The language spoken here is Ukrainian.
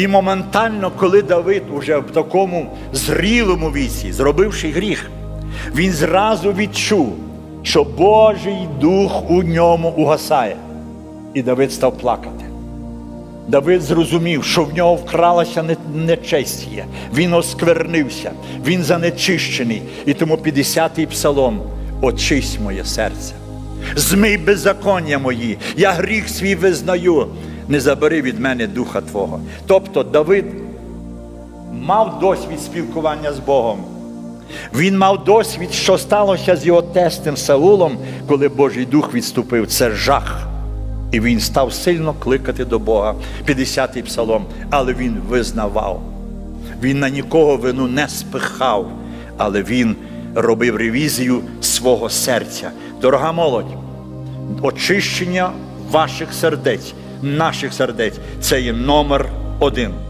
І моментально, коли Давид уже в такому зрілому віці, зробивши гріх, він зразу відчув, що Божий дух у ньому угасає. І Давид став плакати. Давид зрозумів, що в нього вкралася не- нечесть. Він осквернився, він занечищений. І тому 50-й псалом очисть моє серце. Змий беззаконня мої, я гріх свій визнаю, не забери від мене духа Твого. Тобто Давид мав досвід спілкування з Богом. Він мав досвід, що сталося з його тестем Саулом, коли Божий дух відступив. Це жах. І він став сильно кликати до Бога. 50-й псалом. Але він визнавав. Він на нікого вину не спихав, але він робив ревізію свого серця. Дорога молодь, очищення ваших сердець, наших сердець це є номер один.